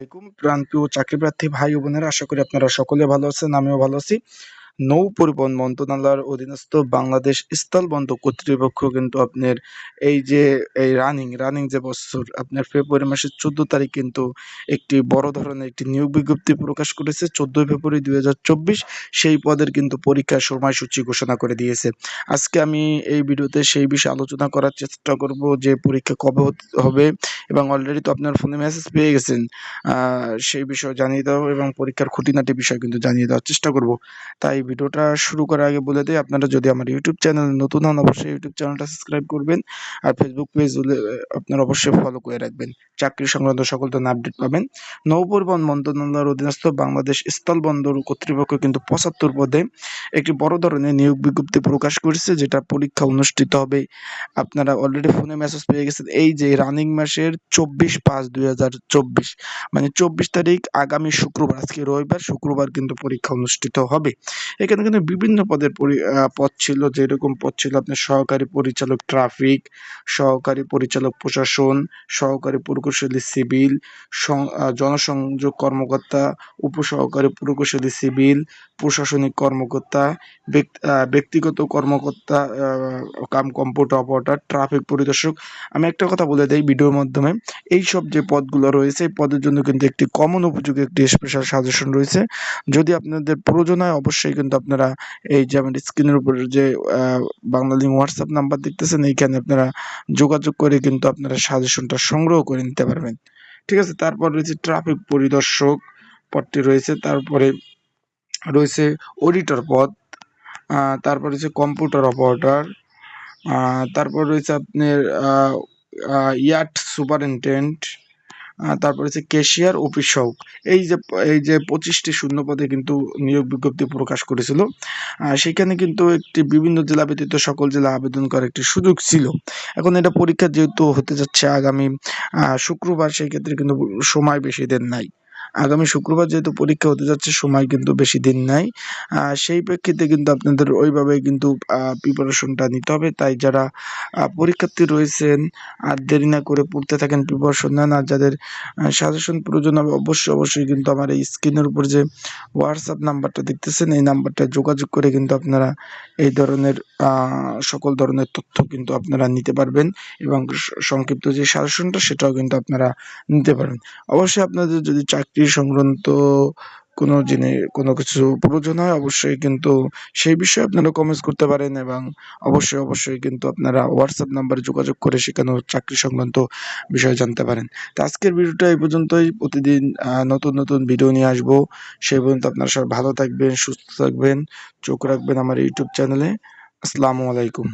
আলাইকুম। প্রান্তীয় চাকরি প্রার্থী ভাই ও বোনেরা, আশা করি আপনারা সকলে ভালো আছেন, আমিও ভালো আছি। নৌ পরিবহন মন্ত্রণালয়ের অধীনস্থ বাংলাদেশ স্থলবন্দর কর্তৃপক্ষ কিন্তু আপনার এই যে, এই রানিং রানিং যে বছর আপনার ফেব্রুয়ারি মাসের চোদ্দ তারিখ কিন্তু একটি বড় ধরনের একটি নিয়োগ বিজ্ঞপ্তি প্রকাশ করেছে। চোদ্দই ফেব্রুয়ারি দু হাজার চব্বিশ সেই পদের কিন্তু পরীক্ষার সময়সূচি ঘোষণা করে দিয়েছে। আজকে আমি এই ভিডিওতে সেই বিষয়ে আলোচনা করার চেষ্টা করব যে পরীক্ষা কবে হবে এবং অলরেডি তো আপনার ফোনে মেসেজ পেয়ে গেছেন। সেই বিষয়ে জানিয়ে দেওয়া এবং পরীক্ষার খুঁটিনাটি বিষয় কিন্তু জানিয়ে দেওয়ার চেষ্টা করব। তাই ভিডিওটা শুরু করার আগে বলে দিই, আপনারা যদি আমার ইউটিউব চ্যানেল নতুন হন, অবশ্যই ইউটিউব চ্যানেলটা সাবস্ক্রাইব করবেন আর ফেসবুক পেজ আপনারা অবশ্যই ফলো করে রাখবেন। চাকরি সংক্রান্ত সকল ধরনের আপডেট পাবেন। নৌপরিবহন মন্ত্রণালয়ের অধীনস্থ বাংলাদেশ স্থলবন্দর কর্তৃপক্ষ কিন্তু পঁচাত্তর পদে একটি বড় ধরনের নিয়োগ বিজ্ঞপ্তি প্রকাশ করেছে, যেটা পরীক্ষা অনুষ্ঠিত হবে। আপনারা অলরেডি ফোনে মেসেজ পেয়ে গেছেন, এই যে রানিং মাসের চব্বিশ পাঁচ দুই মানে চব্বিশ তারিখ আগামী শুক্রবার, আজকে রবিবার, শুক্রবার কিন্তু পরীক্ষা অনুষ্ঠিত হবে। এখানে কিন্তু বিভিন্ন পদের পদ ছিল। যেরকম পদ ছিল আপনার সহকারী পরিচালক ট্রাফিক, সহকারী পরিচালক প্রশাসন, সহকারী প্রকৌশলী সিভিল জনসংযোগ কর্মকর্তা, উপসহকারী প্রকৌশলী সিভিল, প্রশাসনিক কর্মকর্তা ব্যক্তিগত কর্মকর্তা কাম কম্পিউটার অপারেটর, ট্রাফিক পরিদর্শক। আমি একটা কথা বলে দিই ভিডিওর মাধ্যমে। এই সব যে পদগুলো রয়েছে, এই পদের জন্য কিন্তু একটি কমন উপযোগী একটি স্পেশাল সাজেশন রয়েছে। যদি আপনাদের প্রয়োজন হয়, অবশ্যই কিন্তু আপনারা এই যে আমাদের স্ক্রিনের উপর যে বাংলা হোয়াটসঅ্যাপ নাম্বার দেখতেছেন, এইখানে আপনারা যোগাযোগ করে কিন্তু আপনারা সাজেশনটা সংগ্রহ করে নিতে পারবেন। ঠিক আছে? তারপর রয়েছে ট্রাফিক পরিদর্শক পদটি রয়েছে। তারপরে রয়েছে অডিটর পদ তারপর রয়েছে কম্পিউটার অপারেটর তারপর রয়েছে আপনার ইয়ার্ড সুপারিনটেন্ডেন্ট তারপর হচ্ছে কেশিয়ার ক্যাশিয়ার অফিসক এই যে এই যে পঁচিশটি শূন্য পদে কিন্তু নিয়োগ বিজ্ঞপ্তি প্রকাশ করেছিল সেখানে কিন্তু একটি বিভিন্ন জেলা ব্যতীত সকল জেলা আবেদন করার একটি সুযোগ ছিল। এখন এটা পরীক্ষা যেহেতু হতে যাচ্ছে আগামী শুক্রবার সেই ক্ষেত্রে কিন্তু সময় বেশি দেন নাই। আগামী শুক্রবার যেহেতু পরীক্ষা হতে যাচ্ছে, সময় কিন্তু বেশি দিন নাই। সেই প্রেক্ষিতে কিন্তু আপনাদের ওইভাবে কিন্তু প্রিপারেশনটা নিতে হবে। তাই যারা পরীক্ষার্থী রয়েছেন, আর দেরি না করে পড়তে থাকেন প্রিপারেশন নেন, আর যাদের সাজেশন প্রয়োজন হবে, অবশ্যই অবশ্যই কিন্তু আমার এই স্ক্রিনের উপর যে হোয়াটসঅ্যাপ নাম্বারটা দেখতেছেন, এই নাম্বারটা যোগাযোগ করে কিন্তু আপনারা এই ধরনের সকল ধরনের তথ্য কিন্তু আপনারা নিতে পারবেন এবং সংক্ষিপ্ত যে সাজেশনটা সেটাও কিন্তু আপনারা নিতে পারেন অবশ্যই আপনাদের যদি চাকরি সংক্রান্ত কোনো জিনিস, কোনো কিছু প্রয়োজন হয়, অবশ্যই কিন্তু সেই বিষয়ে আপনারা কমেন্টস করতে পারেন এবং অবশ্যই অবশ্যই কিন্তু আপনারা হোয়াটসঅ্যাপ নাম্বারে যোগাযোগ করে সেখানেও চাকরি সংক্রান্ত বিষয় জানতে পারেন। তো আজকের ভিডিওটা এই পর্যন্তই। প্রতিদিন নতুন নতুন ভিডিও নিয়ে আসব। সেই পর্যন্ত আপনারা সবাই ভালো থাকবেন, সুস্থ থাকবেন, চোখ রাখবেন আমার ইউটিউব চ্যানেলে আসসালামু আলাইকুম।